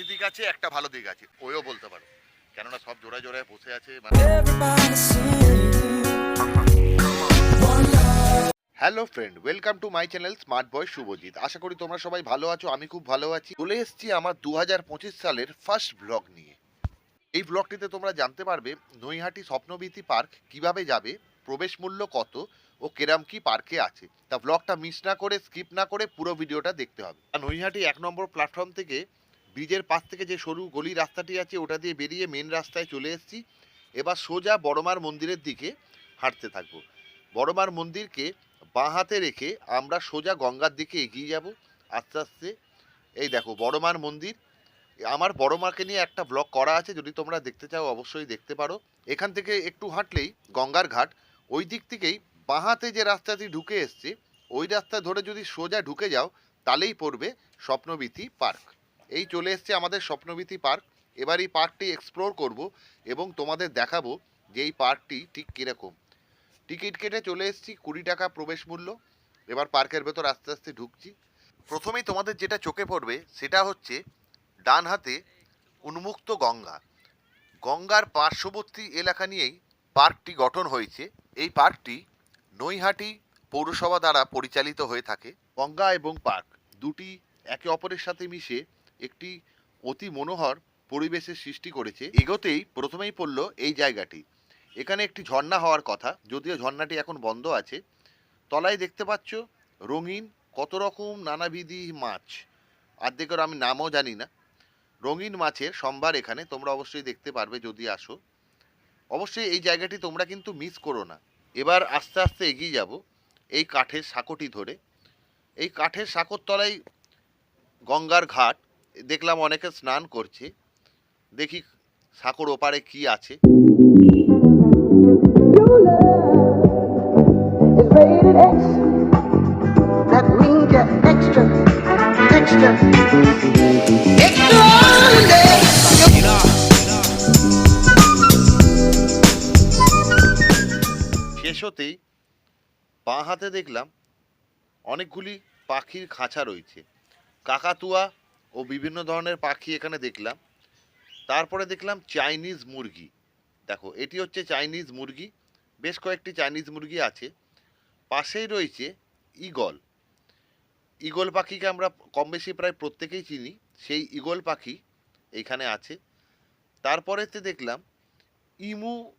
বাজে দিক আছে, একটা ভালো দিক আছে। ওইও বলতে পারো। কেননা সব জোড়ায় জোড়ায় বসে আছে hello friend welcome to my channel smart boy Subhajit আশা করি তোমরা সবাই ভালো আছো, আমি খুব ভালো আছি। চলে এসেছি আমার দুহাজার পঁচিশ সালের ফার্স্ট ব্লগ নিয়ে। এই ব্লগটিতে তোমরা জানতে পারবে, নৈহাটি স্বপ্নবীতি পার্ক কীভাবে যাবে, প্রবেশ মূল্য কত, ও কেরাম কি পার্কে আছে। তা ব্লগটা মিস না করে স্কিপ না করে পুরো ভিডিওটা দেখতে হবে। নৈহাটি এক নম্বর প্ল্যাটফর্ম থেকে ব্রিজের পাশ থেকে যে সরু গলি রাস্তাটি আছে, ওটা দিয়ে বেরিয়ে মেন রাস্তায় চলে এসেছি। এবার সোজা বড়মার মন্দিরের দিকে হাঁটতে থাকব। বড়মার মন্দিরকে বাঁ হাতে রেখে আমরা সোজা গঙ্গার দিকে এগিয়ে যাব, আস্তে আস্তে। এই দেখো, বড়মার মন্দির। আমার বড় মাকে নিয়ে একটা ব্লগ করা আছে, যদি তোমরা দেখতে চাও অবশ্যই দেখতে পারো। এখান থেকে একটু হাঁটলেই গঙ্গার ঘাট। ওই দিক থেকেই বাঁ হাতে যে রাস্তাটি ঢুকে এসছে, ওই রাস্তা ধরে যদি সোজা ঢুকে যাও, তাহলেই পড়বে স্বপ্নবীথি পার্ক। এই চলে এসছে আমাদের স্বপ্নবীথি পার্ক। এবার এই পার্কটি এক্সপ্লোর করব এবং তোমাদের দেখাবো যে এই পার্কটি ঠিক কীরকম। টিকিট কেটে চলে এসেছি কুড়ি টাকা প্রবেশ মূল্য। এবার পার্কের ভেতর আস্তে আস্তে ঢুকছি। প্রথমেই তোমাদের যেটা চোখে পড়বে সেটা হচ্ছে ডান হাতে উন্মুক্ত গঙ্গা। গঙ্গার পার্শ্ববর্তী এলাকা নিয়েই পার্কটি গঠন হয়েছে। এই পার্কটি নৈহাটি পৌরসভা দ্বারা পরিচালিত হয়ে থাকে। গঙ্গা এবং পার্ক দুটি একে অপরের সাথে মিশে একটি অতি মনোহর পরিবেশের সৃষ্টি করেছে। এগোতেই প্রথমেই পড়ল এই জায়গাটি। এখানে একটি ঝর্ণা হওয়ার কথা, যদিও ঝর্ণাটি এখন বন্ধ আছে। তলায় দেখতে পাচ্ছ রঙিন, কত রকম নানাবিধি মাছ। আর্ধেকের আমি নামও জানি না। রঙিন মাছের সম্ভার এখানে, তোমরা অবশ্যই দেখতে পারবে যদি আসো। অবশ্যই এই জায়গাটি তোমরা কিন্তু মিস করো না। এবার আস্তে আস্তে এগিয়ে যাব এই কাঠের সাঁকোটি ধরে। এই কাঠের সাঁকোর তলায় গঙ্গার ঘাট দেখলাম অনেকে স্নান করছে দেখি সাঁকোর ওপারে কি আছে. শেষ হতেই বাঁ হাতে দেখলাম অনেকগুলি পাখির খাঁচা রয়েছে কাকাতুয়া ও বিভিন্ন ধরনের পাখি এখানে দেখলাম। তারপরে দেখলাম চাইনিজ মুরগি। দেখো, এটি হচ্ছে চাইনিজ মুরগি। বেশ কয়েকটি চাইনিজ মুরগি আছে। পাশেই রয়েছে ঈগল ঈগল পাখিকে আমরা কম বেশি প্রায় প্রত্যেকেই চিনি। সেই ঈগল পাখি এইখানে আছে। তারপরেতে দেখলাম ইমু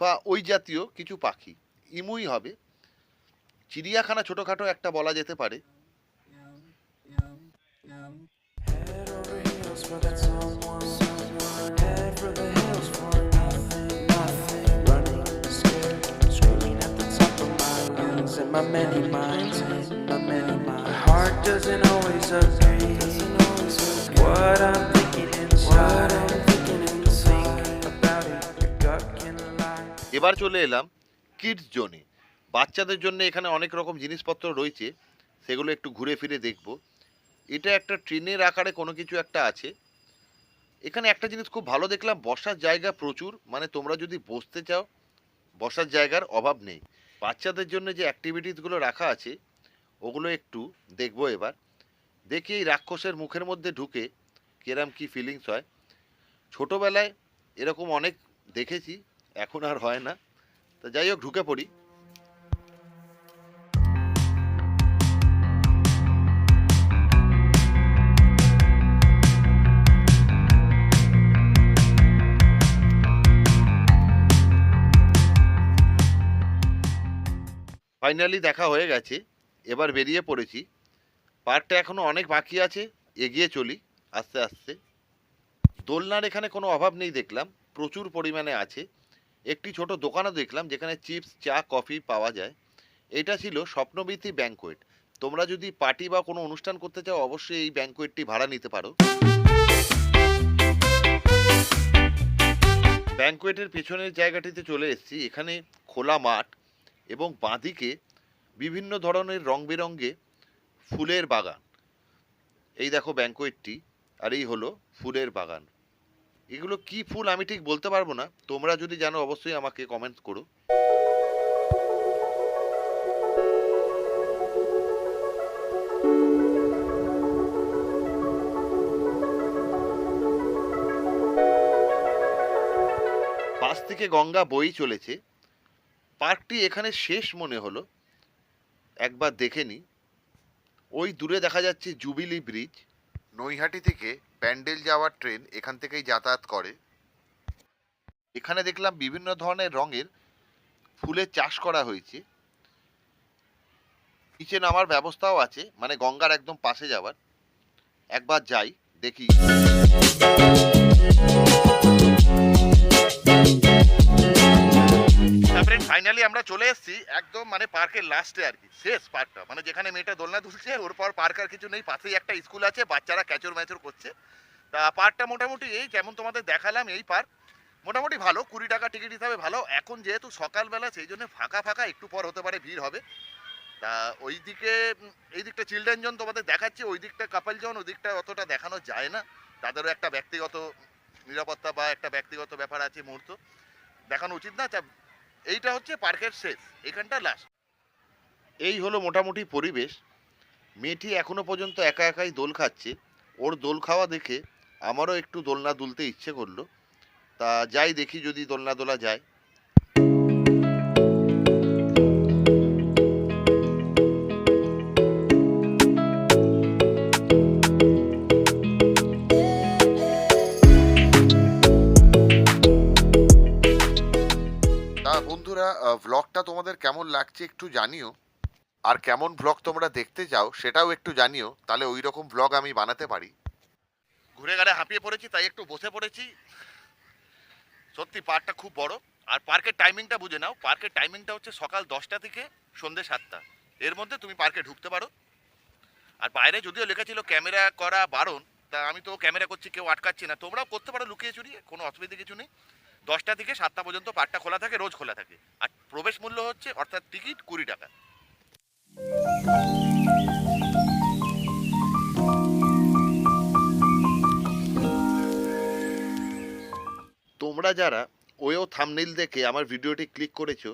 বা ওই জাতীয় কিছু পাখি। ইমুই হবে। চিড়িয়াখানা ছোটোখাটো একটা বলা যেতে পারে। এবার চলে এলাম কিডস জোনে বাচ্চাদের জন্য এখানে অনেক রকম জিনিসপত্র রয়েছে, সেগুলো একটু ঘুরে ফিরে দেখব। এটা একটা ট্রেনের আকারে কোনো কিছু একটা আছে। এখানে একটা জিনিস খুব ভালো দেখলাম, বসার জায়গা প্রচুর মানে তোমরা যদি বসতে চাও, বসার জায়গার অভাব নেই। বাচ্চাদের জন্য যে অ্যাক্টিভিটিসগুলো রাখা আছে, ওগুলো একটু দেখব এবার। দেখি এই রাক্ষসের মুখের মধ্যে ঢুকে কিরম কি ফিলিংস হয়। ছোটোবেলায় এরকম অনেক দেখেছি, এখন আর হয় না। তা যাই হোক, ঢুকে পড়ি। ফাইনালি দেখা হয়ে গেছে, এবার বেরিয়ে পড়েছি। পার্কটা এখনও অনেক বাকি আছে, এগিয়ে চলি, আস্তে আস্তে। দোলনার এখানে কোনো অভাব নেই দেখলাম, প্রচুর পরিমাণে আছে। একটি ছোট দোকানও দেখলাম, যেখানে চিপস, চা, কফি পাওয়া যায়। এটা ছিল স্বপ্নবীথি ব্যাঙ্কোয়েট। তোমরা যদি পার্টি বা কোনো অনুষ্ঠান করতে চাও, অবশ্যই এই ব্যাঙ্কোয়েটটি ভাড়া নিতে পারো। ব্যাঙ্কোয়েটের পেছনের জায়গাটিতে চলে এসেছি। এখানে খোলা মাঠ এবং বাঁদিকে বিভিন্ন ধরনের রং বেরঙ্গে ফুলের বাগান। এই দেখো ব্যাঙ্কোয়েটটি, আর এই হলো ফুলের বাগান। এগুলো কি ফুল আমি ঠিক বলতে পারব না। তোমরা যদি জানো, অবশ্যই আমাকে কমেন্ট করো। পাশ থেকে গঙ্গা বই চলেছে। পার্কটি এখানে শেষ মনে হলো। একবার দেখে নি ওই দূরে দেখা যাচ্ছে জুবিলি ব্রিজ। নৈহাটি থেকে প্যান্ডেল যাওয়ার ট্রেন এখান থেকেই যাতায়াত করে। এখানে দেখলাম বিভিন্ন ধরনের রঙের ফুলের চাষ করা হয়েছে। নিচে নামার ব্যবস্থাও আছে মানে গঙ্গার একদম পাশে যাওয়ার। একবার যাই, দেখি। ফাইনালি আমরা চলে এসেছি একদম মানে পার্কের লাস্টে আর কি শেষ পার্কটা মানে যেখানে মেয়েটা দোলনা দুলছে, ওর পর পার্ক আর কিছু নেই, পাশেই একটা স্কুল আছে, বাচ্চারা ক্যাচর ম্যাচর করছে। তা পার্কটা মোটামুটি এই, যেমন তোমাদের দেখালাম এই পার্ক মোটামুটি ভালো, কুড়ি টাকা টিকিট হিসাবে ভালো। এখন যেহেতু সকালবেলা, সেই জন্য ফাঁকা ফাঁকা একটু পর হতে পারে ভিড় হবে। তা ওই দিকে এই দিকটা চিলড্রেন জোন তোমাদের দেখাচ্ছি, ওই দিকটা কাপল জোন ওই দিকটা অতটা দেখানো যায় না। তাদেরও একটা ব্যক্তিগত নিরাপত্তা বা একটা ব্যক্তিগত ব্যাপার আছে মুহূর্ত। দেখানো উচিত না এইটা হচ্ছে পার্কের শেষ, এখানটা লাস্ট এই হলো মোটামুটি পরিবেশ। মেয়েটি এখনও পর্যন্ত একা একাই দোল খাচ্ছে। ওর দোল খাওয়া দেখে আমারও একটু দোলনা দুলতে ইচ্ছে করল। তা যাই দেখি যদি দোলনা দোলা যায়। বন্ধুরা ভ্লগটা তোমাদের কেমন লাগছে একটু জানিও। আর কেমন ভ্লগ তোমরা দেখতে চাও সেটাও একটু জানিও, তাহলে ওই রকম ভ্লগ আমি বানাতে পারি। ঘুরে গাড়ে হাঁপিয়ে পড়েছি, তাই একটু বসে পড়েছি। সত্যি পার্কটা খুব বড়। আর পার্কের টাইমিংটা বুঝে নাও পার্কের টাইমিংটা হচ্ছে সকাল দশটা থেকে সন্ধ্যে সাতটা। এর মধ্যে তুমি পার্কে ঢুকতে পারো। আর বাইরে যদিও লেখা ছিল ক্যামেরা করা বারণ, তা আমি তো ক্যামেরা করছি, কেউ আটকাচ্ছি না। তোমরাও করতে পারো লুকিয়ে চুরিয়ে, কোনো অসুবিধা কিছু নেই। দশটা থেকে সাতটা পর্যন্ত পার্কটা খোলা থাকে, রোজ খোলা থাকে। আর প্রবেশ মূল্য হচ্ছে অর্থাৎ টিকিট কুড়ি টাকা। তোমরা যারা ওয়েও থামনেল দেখে আমার ভিডিওটি ক্লিক করেছ,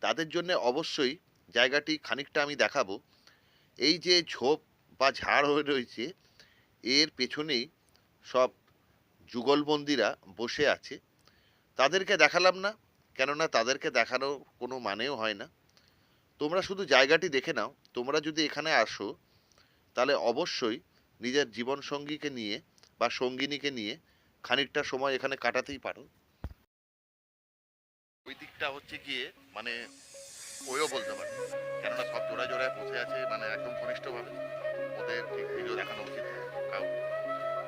তাদের জন্য অবশ্যই জায়গাটি খানিকটা আমি দেখাবো। এই যে ঝোপ বা ঝাড় হয়ে রয়েছে, এর পেছনেই সব যুগলবন্দিরা বসে আছে। তাদেরকে দেখালাম না, কেননা তাদেরকে দেখানোর কোনো মানেও হয় না। তোমরা শুধু জায়গাটি দেখে নাও, তোমরা যদি এখানে আসো, তাহলে অবশ্যই নিজের জীবন সঙ্গীকে নিয়ে বা সঙ্গিনীকে নিয়ে খানিকটা সময় এখানে কাটাতেই পারো। ওই দিকটা হচ্ছে গিয়ে মানে ওইও বলতে পারে, কেননা সব জোড়া জোড়ায় বসে আছে মানে একদম ঘনিষ্ঠভাবে। ওদের ঠিক ভিডিও দেখানো উচিত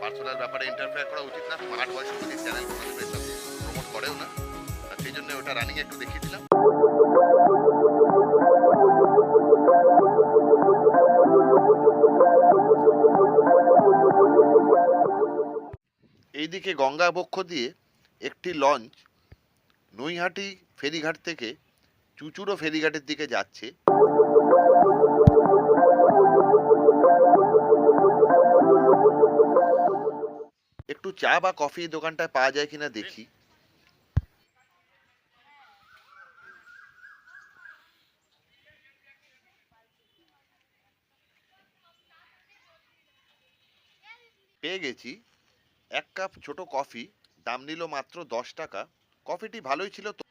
পার্সোনাল ব্যাপারে ইন্টারফেয়ার করা উচিত না স্মার্ট সুবিধি চ্যানেল জন্য ওটা রানিং একটু দেখিয়ে দিলাম। এইদিকে গঙ্গা বক্ষ দিয়ে একটি লঞ্চ নৈহাটি ফেরিঘাট থেকে চুচুড়ো ফেরিঘাটের দিকে যাচ্ছে। একটু চা বা কফি দোকানটায় পাওয়া যায় কিনা দেখি। পেয়ে গেছি। এক কাপ ছোট কফি, দাম নিল মাত্র দশ টাকা। কফিটি ভালোই ছিল তো।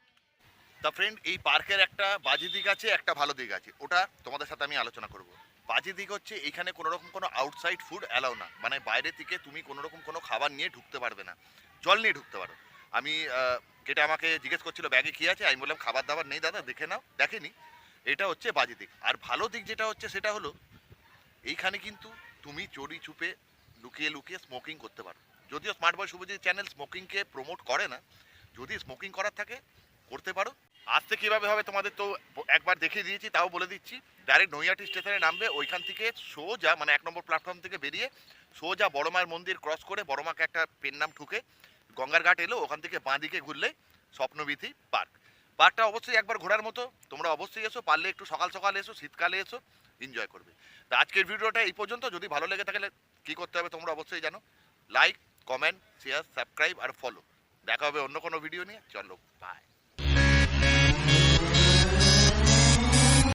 তা ফ্রেন্ড এই পার্কের একটা বাজে দিক আছে, একটা ভালো দিক আছে। ওটা তোমাদের সাথে আমি আলোচনা করব। বাজে দিক হচ্ছে, এখানে কোনো রকম কোনো আউটসাইড ফুড অ্যালাউ না। মানে বাইরে থেকে তুমি কোনো রকম কোনো খাবার নিয়ে ঢুকতে পারবে না। জল নিয়ে ঢুকতে পারো। আমি যেটা আমাকে জিজ্ঞেস করছিল, ব্যাগে কী আছে? আমি বললাম, খাবার দাবার নেই দাদা, দেখে নাও। দেখেনি। এটা হচ্ছে বাজে দিক। আর ভালো দিক যেটা হচ্ছে, সেটা হলো, এইখানে কিন্তু তুমি চড়ি চুপে লুকিয়ে লুকিয়ে স্মোকিং করতে পারো। যদিও স্মার্ট বয় শুভজিৎ চ্যানেল স্মোকিংকে প্রমোট করে না, যদি স্মোকিং করার থাকে, করতে পারো। আসতে কীভাবে হবে, তোমাদের তো একবার দেখিয়ে দিয়েছি, তাও বলে দিচ্ছি। ডাইরেক্ট নৈয়াটি স্টেশনে নামবে, ওইখান থেকে সোজা মানে এক নম্বর প্ল্যাটফর্ম থেকে বেরিয়ে সোজা বড় মায়ের মন্দির ক্রস করে বড় মাকে একটা পেন নাম ঠুকে গঙ্গার ঘাট এলো, ওখান থেকে বাঁ দিকে ঘুরলে স্বপ্নবিধি পার্ক। পার্কটা অবশ্যই একবার ঘোরার মতো, তোমরা অবশ্যই এসো, পারলে একটু সকাল সকাল এসো, শীতকালে এসো এনজয় করবে। তা আজকের ভিডিওটা এই পর্যন্ত, যদি ভালো লেগে থাকলে কী করতে হবে তোমরা অবশ্যই জানো। লাইক কমেন্ট শেয়ার সাবস্ক্রাইব আর ফলো দেখা হবে অন্য কোনো ভিডিও নিয়ে। চলো বাই